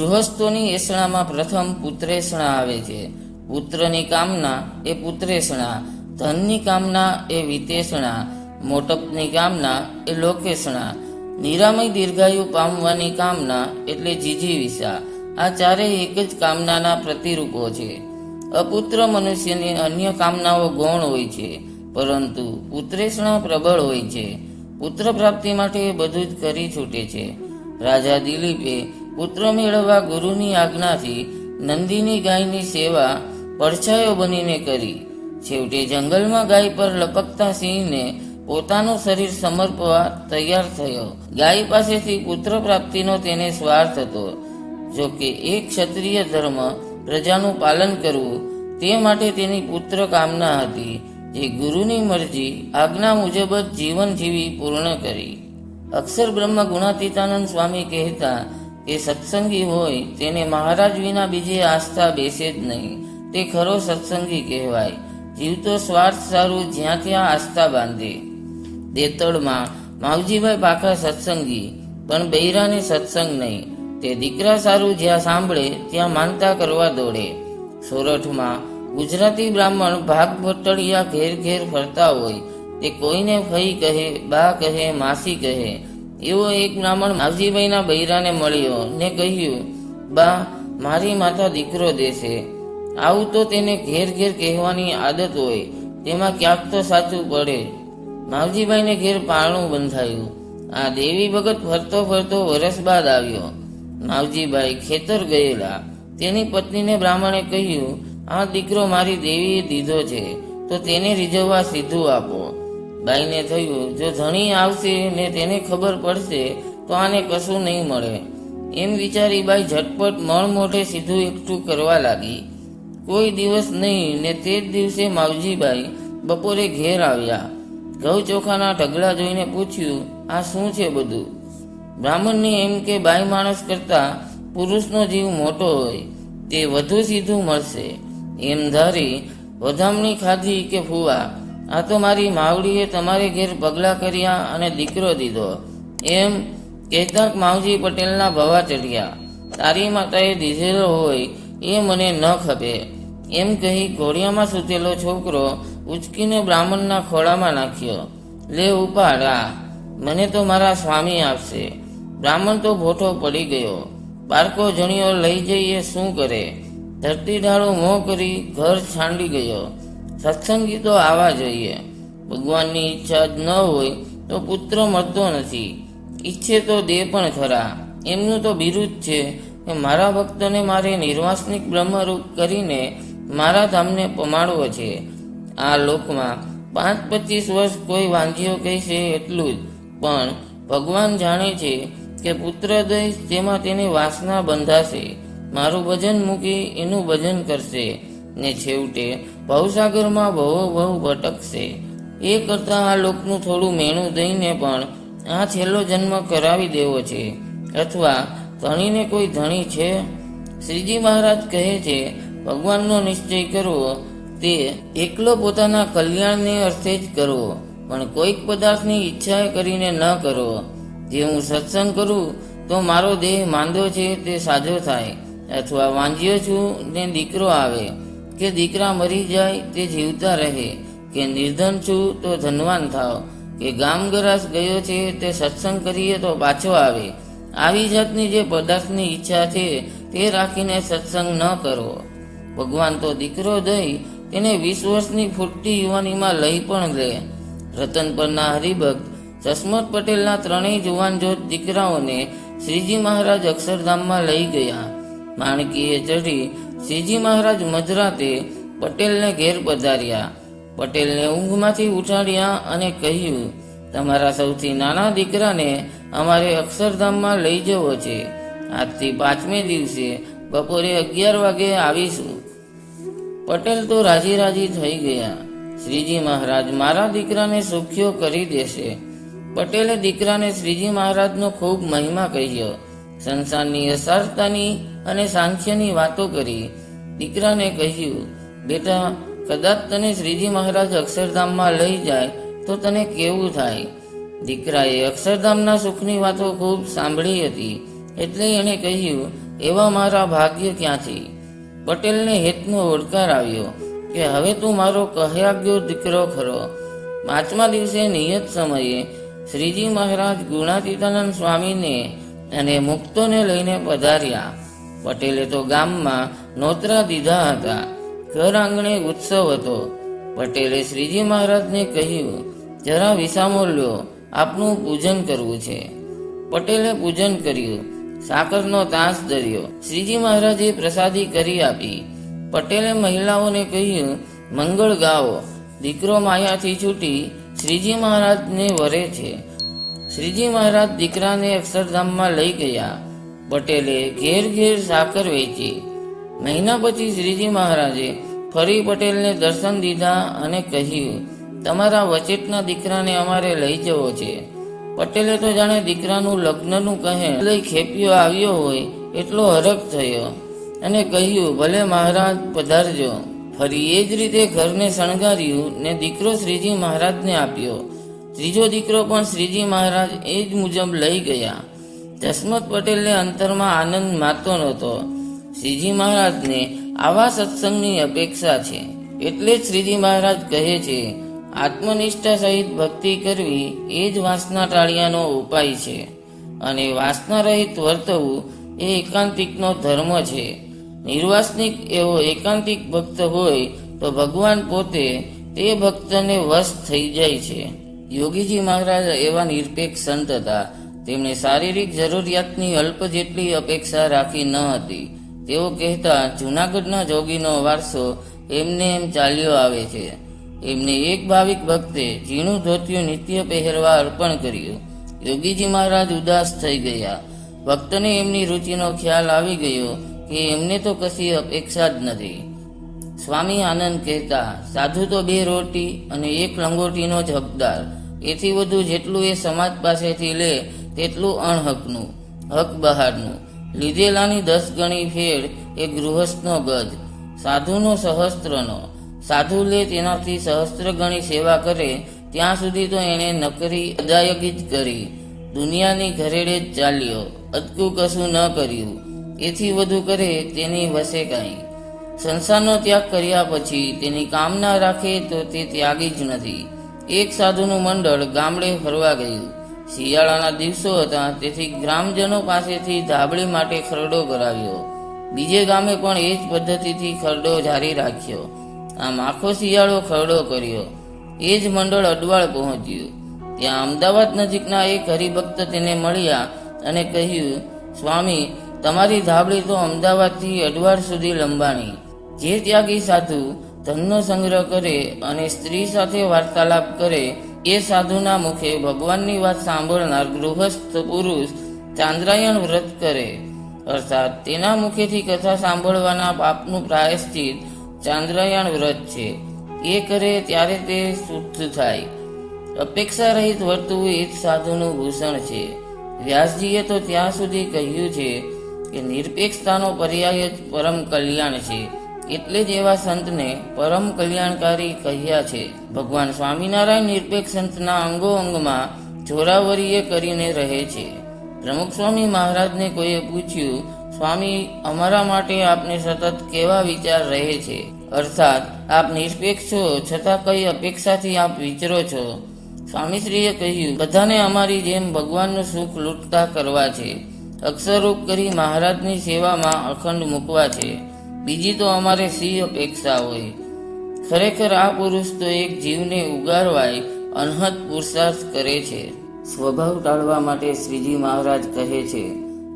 ગૃહસ્થોની એસણામાં પ્રથમ પુત્રેષણા આવે છે. પુત્રની કામના એ પુત્રેષણા, ધનની કામના એ વિતેષણા, મોટપની કામના એ લોકેષણા, નિરામય દીર્ઘાયુ પામવાની કામના એટલે જીજીવિષા. આ ચારેય એક જ કામનાના પ્રતિરૂપો છે. અપુત્ર મનુષ્યની અન્ય કામનાઓ ગૌણ હોય છે, પરંતુ પુત્રેષણા પ્રબળ હોય છે. પુત્ર પ્રાપ્તિ માટે બધું જ કરી છૂટે છે. રાજા દિલીપે પુત્ર મેળવવા ગુરુની આજ્ઞાથી નંદીની ગાયની સેવા પડછાયો બનીને કરી. છેવટે જંગલમાં ગાય પર લપકતા સિંહને પોતાનું શરીર સમર્પવા તૈયાર થયો. ગાય પાસેથી પુત્ર પ્રાપ્તિનો તેને સ્વાર્થ હતો. જો કે એક ક્ષત્રિય ધર્મ પ્રજાનું પાલન કરવું તે માટે તેની પુત્ર કામના હતી, જે ગુરુની મરજી આજ્ઞા મુજબ જ જીવન જીવી પૂર્ણ કરી. અક્ષર બ્રહ્મ ગુણાતીતાનંદ સ્વામી કહેતા કે સત્સંગી હોય, તેને મહારાજ વિના બીજે આસ્થા બેસે જ નહીં. તે ખરો સત્સંગી કહેવાય. જીવતો સ્વાર્થ સારું જ્યાં ત્યાં આસ્થા બાંધે. દેતળમાં, માવજીભાઈ પાકા સત્સંગી, પણ બૈરાને સત્સંગ નહીં. તે દીકરા સારું જ્યાં સાંભળે, ત્યાં માનતા કરવા દોડે. સોરઠમાં, ગુજરાતી બ્રાહ્મણ ભાગ ભટ્ટડિયા ઘેર ઘેર ફરતા હોય. તે કોઈને ફઈ કહે, બા કહે, માસી કહે. એવો એક બ્રાહ્મણ માવજીભાઈના બૈરાને મળ્યો ને કહ્યું, બા, મારી માતા દીકરો દેશે. આવું તો તેને ઘેર ઘેર કહેવાની આદત હોય, તેમાં ક્યાંક તો સાચું પડે. માવજીભાઈને ઘેર પારણું બંધાયું. આ દેવી ભગત ફરતો ફરતો વરસ બાદ આવ્યો. માવજીભાઈ ખેતર ગયેલા. તેની પત્નીને બ્રાહ્મણે કહ્યું, આ દીકરો મારી દેવીએ દીધો છે, તો તેને રીઝવવા સીધું આપો. બાઈને થયું, જો ધણી આવશે ને તેને ખબર પડશે, તો આને કશું નહીં મળે. એમ વિચારી બાઈ ઝટપટ મણ મોઢે સીધું એકઠું કરવા લાગી. કોઈ દિવસ નહીં ને તે જ દિવસે માવજીબાઈ બપોરે ઘેર આવ્યા. ઘઉં ચોખાના ઢગલા જોઈને પૂછ્યું, આ શું છે બધું? બ્રાહ્મણને એમ કે, બાઈ માણસ કરતા પુરુષનો જીવ મોટો હોય, તે વધુ સીધું મળશે. એમ ધારી વધામણી ખાધી કે ફુવા આ તો મારી માવડીએ તમારે ઘેર પગલાં કર્યા અને દીકરો દીધો. એમ કેતક માવજી પટેલના ભવા ચડ્યા તારી માતાએ દીધેલો હોય એ મને ન ખપે. એમ કહી ઘોડિયામાં સૂતેલો છોકરો ઉચકીને બ્રાહ્મણના ખોળામાં નાખ્યો. લે ઉપાડ મને તો મારા સ્વામી આપશે. બ્રાહ્મણ તો ભોઠો પડી ગયો. બાળકો જણીઓ લઈ જઈએ શું કરે? ધરતી ઢાળો મોં કરી ઘર છાંડી ગયો. સત્સંગી તો આવા જોઈએ. ભગવાનની ઈચ્છા જ ન હોય તો પુત્ર મળતો નથી. ઈચ્છે તો દે પણ ખરા. એમનું તો બિરુદ છે કે મારા ભક્તોને મારે નિર્વાસનિક બ્રહ્મરૂપ કરીને મારા ધામને પમાડવો છે. આ લોકમાં પાંચ પચીસ વર્ષ કોઈ વાંધીઓ કહેશે એટલું જ. પણ ભગવાન જાણે છે કે પુત્ર દઈશ તેમાં તેની વાસના બંધાશે. મારું ભજન મૂકી એનું ભજન કરશે. ને છેવટે ભવસાગરમાં ભવો ભવ ભટકશે. એ કરતાં આ લોકનું થોડું મેણું દઈને પણ આ છેલ્લો જન્મ કરાવી દેવો છે. અથવા ધણીને કોઈ ધણી છે? શ્રીજી મહારાજ કહે છે, ભગવાનનો નિશ્ચય કરવો, તે એકલો પોતાના કલ્યાણને અર્થે જ કરવો, પણ કોઈક પદાર્થની ઈચ્છા કરીને ન કરવો. જે હું સત્સંગ કરું, તો મારો દેહ માંદો છે તે સાજો થાય, અથવા વાંજ્યો છું ને દીકરો આવે. કે દીકરા મરી જાય તે જીવતા રહે, કે નિર્ધન છું તો ધનવાન થાવ, કે ગામ ગરાસ ગયો છે તે સત્સંગ કરીએ તો પાછો આવે. આવી જાતની જે પદાર્થની ઈચ્છા છે તે રાખીને સત્સંગ ન કરવો ભગવાન તો દીકરો દઈ, તેને વીસ વર્ષની ફૂટતી યુવાનીમાં લઈ પણ લે. રતન પરના હરિભક્ત જસમત પટેલના ત્રણેય જુવાન જોત દીકરાઓને શ્રીજી મહારાજ અક્ષરધામમાં લઈ ગયા. માણકીએ ચઢી શ્રીજી મહારાજ મધરાતે પટેલને ઘેર પધાર્યા. પટેલને ઊંઘમાંથી ઉઠાડ્યા અને કહ્યું, તમારા સૌથી નાના દીકરાને અમારે અક્ષરધામમાં લઈ જવો છે. આજથી પાંચમે દિવસે બપોરે અગિયાર વાગે આવીશું. પટેલ તો રાજી રાજી થઈ ગયા. શ્રીજી મહારાજ, મારા દીકરાને સુખ્યો કરી દેશે. પટેલે દીકરાને શ્રીજી મહારાજનો ખૂબ મહિમા કહ્યો. સંસારની અસારતાની અને સાંખ્યની વાતો કરી. દીકરાને કહ્યું, બેટા, કદાચ તને શ્રીજી મહારાજ અક્ષરધામમાં લઈ જાય તો તને કેવું થાય? દીકરાએ અક્ષરધામના સુખની વાતો ખૂબ સાંભળી હતી, એટલે એણે કહ્યું, એવા મારા ભાગ્ય ક્યાંથી? પટેલને હેતનો ઓડકાર આવ્યો કે, હવે તું મારો કહ્યાગ્યો દીકરો ખરો. પાંચમા દિવસે નિયત સમયે શ્રીજી મહારાજ ગુણાતીતાનંદ સ્વામીને અને મુક્તોને લઈને પધાર્યા પટેલે તો ગામમાં નોતરા દીધા હતા. ઘર આંગણે ઉત્સવ હતો. પટેલે શ્રીજી મહારાજને કહ્યું, જરા વિસામો લ્યો, આપનું પૂજન કરવું છે. પટેલે પૂજન કર્યું. સાકરનો તાસ ધર્યો. શ્રીજી મહારાજે પ્રસાદી કરી આપી. પટેલે મહિલાઓને કહ્યું, મંગળ ગાઓ દીકરો માયાથી છૂટી શ્રીજી મહારાજને વરે છે. શ્રીજી મહારાજ દીકરાને અક્ષરધામમાં લઈ ગયા. પટેલે ઘેર ઘેર સાકર વેચી. મહિના પછી શ્રીજી મહારાજે ફરી પટેલને દર્શન દીધા અને કહ્યું, તમારા વચેટના દીકરાને અમારે લઈ જવો છે. પટેલે તો જાણે દીકરાનું લગ્નનું કહે લઈ ખેપિયો આવ્યો હોય એટલો હરખ થયો અને કહ્યું, ભલે મહારાજ, પધારજો. ફરી એ જ રીતે ઘરને શણગાર્યું ને દીકરો શ્રીજી મહારાજને આપ્યો. ત્રીજો દીકરો પણ શ્રીજી મહારાજ એ જ મુજબ લઈ ગયા. જસમત પટેલને અંતરમાં આનંદ માતો નહોતો. શ્રીજી મહારાજને આવા સત્સંગની અપેક્ષા છે. એટલે જ શ્રીજી મહારાજ કહે છે, આત્મનિષ્ઠા સહિત ભક્તિ કરવી એ જ વાસના ટાળિયાનો ઉપાય છે. અને વાસના રહિત વર્તવું એ એકાંતિકનો ધર્મ છે. નિર્વાસનિક એવો એકાંતિક ભક્ત હોય તો ભગવાન પોતે તે ભક્તને વશ થઈ જાય છે. યોગીજી મહારાજ એવા નિરપેક્ષ સંત હતા. તેમણે શારીરિક જરૂરિયાતની અલ્પ જેટલી અપેક્ષા રાખી ન હતી. તેઓ કહેતા, જૂનાગઢના જોગીનો વારસો એમને એમ ચાલ્યો આવે છે. એમને એક ભાવિક ભક્તે ઝીણું ધોતિયું નિત્ય પહેરવા અર્પણ કર્યું. યોગીજી મહારાજ ઉદાસ થઈ ગયા. ભક્તને એમની રુચિનો ખ્યાલ આવી ગયો કે એમને તો કશી અપેક્ષા જ નથી. સ્વામી આનંદ કહેતા, સાધુ તો બે રોટી અને એક લંગોટીનો જ હકદાર. એથી વધુ જેટલું એ સમાજ પાસેથી લે, તેટલું અણહકનું, હક બહારનું. લીધેલાની દસ ગણી ફેર એ ગૃહસ્થનો ગજ. સાધુનો સહસ્ત્રનો. સાધુ લે તેનાથી સહસ્ત્ર ગણી સેવા કરે, ત્યાં સુધી તો એણે નકરી અદાયગી જ કરી. દુનિયાની ઘરેડે જ ચાલ્યો, અદકું કશું ન કર્યું. એથી વધુ કરે તેની વસે કાંઈ. સંસારનો ત્યાગ કર્યા પછી તેની કામના રાખે તો તે ત્યાગી જ નથી. એક સાધુનું મંડળ ગામડે ફરવા ગયું. શિયાળાના દિવસો હતા, તેથી ગ્રામજનો પાસેથી ધાબળી માટે ખરડો કરાવ્યો. બીજે ગામે પણ એ જ પદ્ધતિથી ખરડો જારી રાખ્યો. આમ આખો શિયાળો ખરડો કર્યો. એ જ મંડળ અડવાળ પહોંચ્યું. ત્યાં અમદાવાદ નજીકના એક હરિભક્ત તેને મળ્યા અને કહ્યું, સ્વામી, તમારી ધાબળી તો અમદાવાદથી અડવાળ સુધી લંબાણી. જે ત્યાગી સાધુ ધનનો સંગ્રહ કરે અને સ્ત્રી સાથે વાર્તાલાપ કરે, એ સાધુના મુખે ભગવાનની વાત સાંભળનાર ગૃહસ્થ પુરુષ ચાંદ્રાયણ વ્રત કરે. અર્થાત, તેના મુખેથી કથા સાંભળવાના પાપનું પ્રાયશ્ચિત ચાંદ્રાયણ વ્રત છે. એ કરે ત્યારે તે શુદ્ધ થાય. અપેક્ષા રહિત વર્તવું એ જ સાધુનું ભૂષણ છે. વ્યાસજીએ તો ત્યાં સુધી કહ્યું છે કે નિરપેક્ષતાનો પર્યાય જ પરમ કલ્યાણ છે. એટલે જ એવા સંતને પરમ કલ્યાણકારી કહ્યા છે. ભગવાન સ્વામિનારાયણ નિરપેક્ષ સંતના અંગો અંગમાં જોરાવરીએ કરીને રહે છે. પ્રમુખ સ્વામી મહારાજને કોઈએ પૂછ્યું, સ્વામી, અમારા માટે આપને સતત કેવા વિચાર રહે છે? અર્થાત, આપ નિરપેક્ષ છો, છતાં કઈ અપેક્ષાથી આપ વિચરો છો? સ્વામીશ્રીએ કહ્યું, બધાને અમારી જેમ ભગવાનનું સુખ લૂંટતા કરવા છે. અક્ષરરૂપ કરી મહારાજની સેવામાં અખંડ મૂકવા છે. બીજી તો અમારે સી અપેક્ષા હોય? ખરેખર આ પુરુષ તો એક જીવને ઉગારવાય, અનહદ પુરુષાર્થ કરે છે. સ્વભાવ ટાળવા માટે શ્રીજી મહારાજ કહે છે,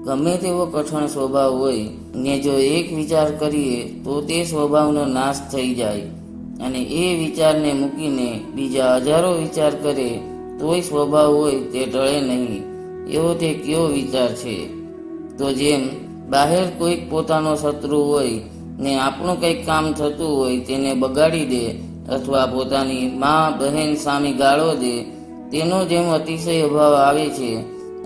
ગમે તેવો કઠણ સ્વભાવ હોય, ને જો એક વિચાર કરીએ, તો તે સ્વભાવનો નાશ થઈ જાય. અને એ વિચારને મૂકીને બીજા હજારો વિચાર કરે, તોય સ્વભાવ હોય તે ટળે નહીં. એવો તે કયો વિચાર છે? તો જેમ, બહાર કોઈક પોતાનો શત્રુ હોય ને આપણું કંઈક કામ થતું હોય તેને બગાડી દે અથવા પોતાની મા, બહેન સામે ગાળો દે, તેનો જેમ અતિશય અભાવ આવે છે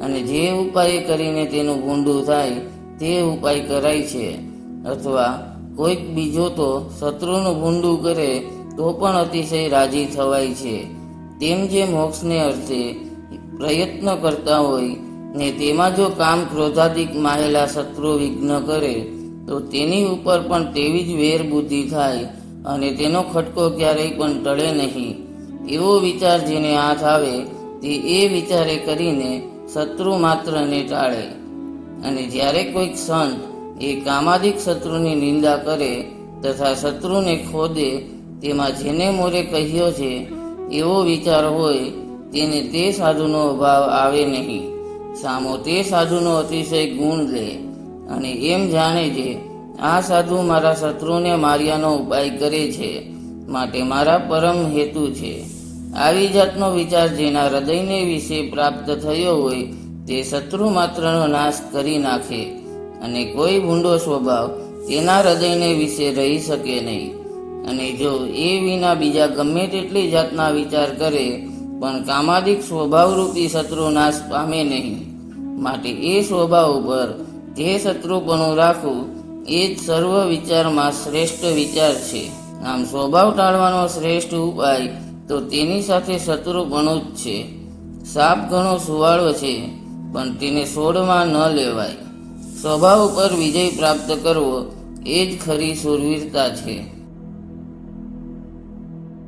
અને જે ઉપાય કરીને તેનું ભૂંડું થાય, તે ઉપાય કરાય છે. અથવા કોઈક બીજો તો શત્રુનું ભૂંડું કરે, તો પણ અતિશય રાજી થવાય છે. તેમ જે મોક્ષને અર્થે પ્રયત્ન કરતા હોય ને તેમાં જો કામ ક્રોધાધિક માહેલા શત્રુ વિઘ્ન કરે તો તેની ઉપર પણ તેવી જ વેર બુદ્ધિ થાય અને તેનો ખટકો ક્યારેય પણ ટળે નહીં. એવો વિચાર જેને હાથ આવે, તે એ વિચારે કરીને શત્રુ માત્રને ટાળે. અને જ્યારે કોઈક સંત એ કામાધિક શત્રુની નિંદા કરે તથા શત્રુને ખોદે, તેમાં જેને મોરે કહ્યો છે, એવો વિચાર હોય, તેને તે સાધુનો અભાવ આવે નહીં. સામો તે સાધુનો અતિશય ગુણ લે. અને એમ જાણે છે, આ સાધુ મારા શત્રુને માર્યાનો ઉપાય કરે છે, માટે મારા પરમ હેતુ છે. આવી જાતનો વિચાર જેના હૃદયને વિશે પ્રાપ્ત થયો હોય, તે શત્રુ માત્રનો નાશ કરી નાખે. અને કોઈ ભૂંડો સ્વભાવ તેના હૃદયને વિશે રહી શકે નહીં. અને જો એ વિના બીજા ગમે તેટલી જાતના વિચાર કરે, પણ કામાદિક સ્વભાવરૂપી શત્રુ નાશ પામે નહીં. માટે એ સ્વભાવ ઉપર જે શત્રુપણું રાખવું એ જ સર્વ વિચારમાં શ્રેષ્ઠ વિચાર છે. આમ સ્વભાવ ટાળવાનો શ્રેષ્ઠ ઉપાય તો તેની સાથે શત્રુપણું જ છે. સાપ ઘણો સુવાળો છે, પણ તેને છોડમાં ન લેવાય. સ્વભાવ ઉપર વિજય પ્રાપ્ત કરવો એ જ ખરી સુરવીરતા છે.